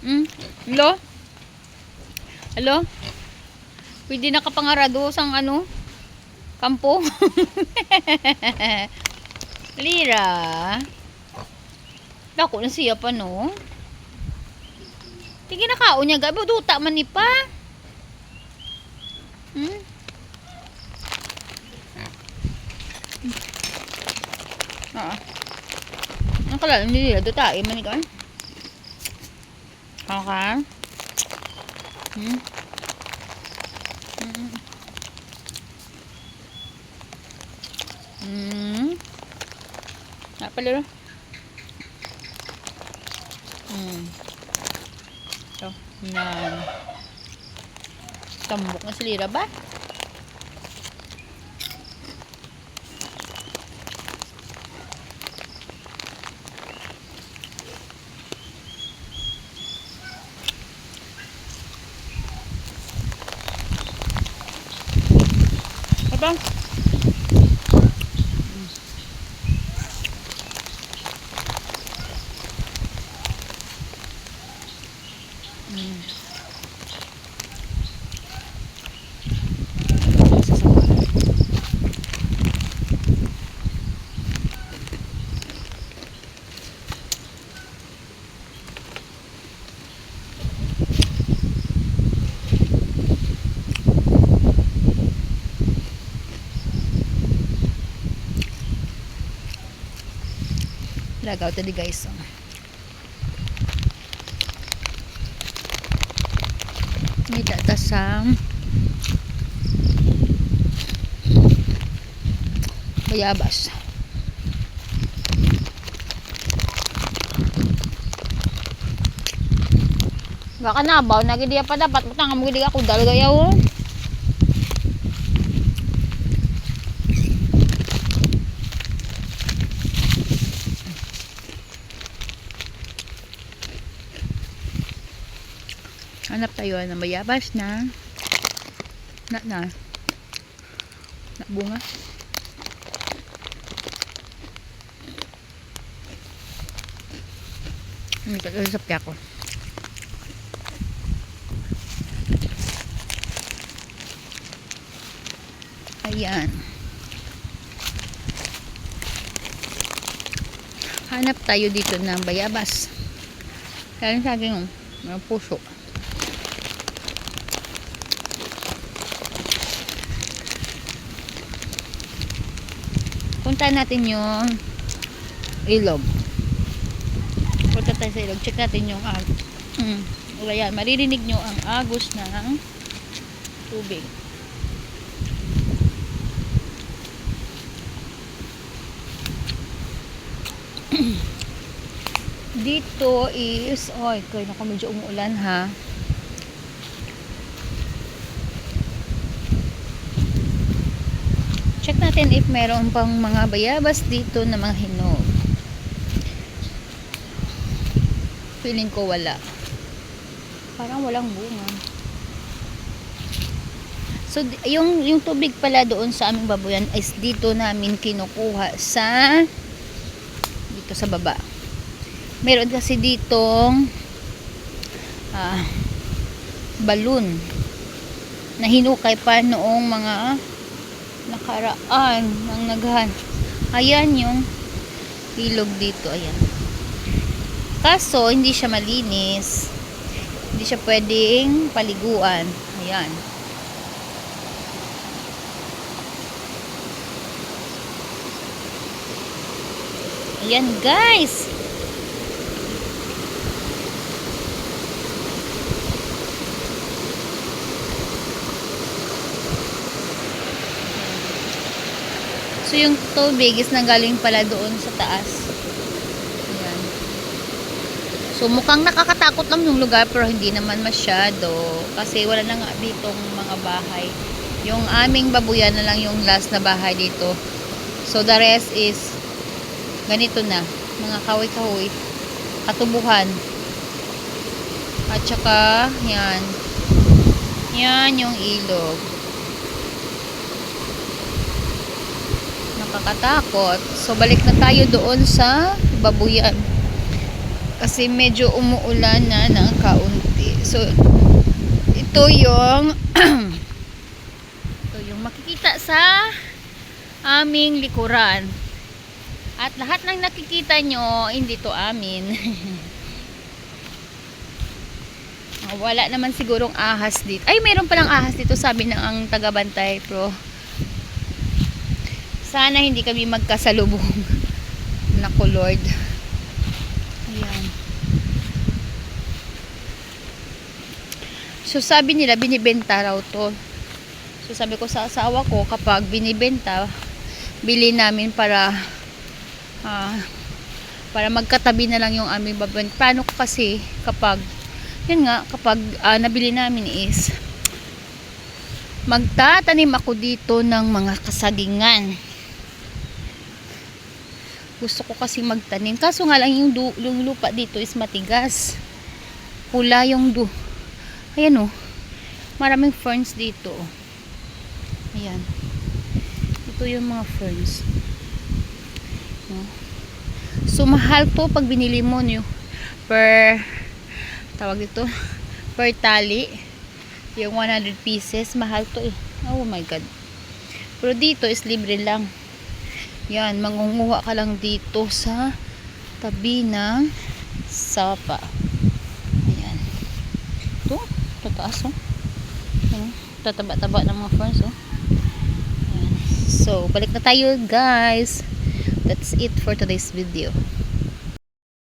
Hmm? Hello? Hello? Pwede na kapangarado sang ano? Kampo? Lira. Dako na siya pa no? Tige na kao niya. Gabo duta man ni pa. Hmm? Ah. Ang kalala nila duta. Eh, manikan. Okay. Hmm? Hmm. Hmm. Ah, palaro. Hmm. So, yan. Tambok na si Lira ba? Abang. Mm. Lagaw tadi guys. Oh. May tatasang bayabas. Baka nabaw, nagidiya pa dapat. Butang mo gidi ako dalgayaw. oh. Hanap tayo ng bayabas na na na na bunga. Hindi ka sa ko. Ayan. Hanap tayo dito ng bayabas. Kaya sa akin, may puso. Punta natin yung ilog. Punta tayo sa ilog. Check natin yung ag. Hmm. ayan maririnig nyo ang agos ng tubig. Dito is oy kaya naku medyo umuulan ha check natin if meron pang mga bayabas dito na mga hinog. Feeling ko wala. Parang walang bunga. So yung, yung tubig pala doon sa aming babuyan is dito namin kinukuha sa dito sa baba. Meron kasi ditong ah, balloon na hinukay pa noong mga nakaraan ng naghan. Ayan yung ilog dito ayan. Kaso hindi siya malinis. Hindi siya pwedeng paliguan. Ayan. Ayan guys So yung tubig is nanggaling pala doon sa taas. Ayan. So mukhang nakakatakot lang yung lugar pero hindi naman masyado kasi wala na nga ditong mga bahay. Yung aming babuyan na lang yung last na bahay dito. So the rest is ganito na, mga kahoy-kahoy, katubuhan. At saka yan. Yan yung ilog. Nakakatakot. So, balik na tayo doon sa babuyan. Kasi medyo umuulan na ng kaunti. So, ito yung ito yung makikita sa aming likuran. At lahat ng nakikita nyo, hindi to amin. Wala naman sigurong ahas dito. Ay, meron palang ahas dito, sabi ng ang tagabantay, pro. Sana hindi kami magkasalubong. Naku, Lord. Ayan. So, sabi nila, binibenta raw to. So, sabi ko sa asawa ko, kapag binibenta, bili namin para ah, para magkatabi na lang yung aming babanta. Paano kasi kapag yun nga, kapag ah, nabili namin is magtatanim ako dito ng mga kasagingan. Gusto ko kasi magtanim. Kaso nga lang yung, yung lupa dito is matigas. Pula yung du. Ayan oh. Maraming ferns dito. oh. Ayan. Ito yung mga ferns. No? So, mahal to pag binili mo nyo per tawag dito per tali yung 100 pieces mahal to eh oh my god pero dito is libre lang yan mangunguha ka lang dito sa tabi ng sapa. Ayan. Ito tataas oh. Ayan, tataba-taba ng mga ferns oh. Ayan. so balik na tayo guys. That's it for today's video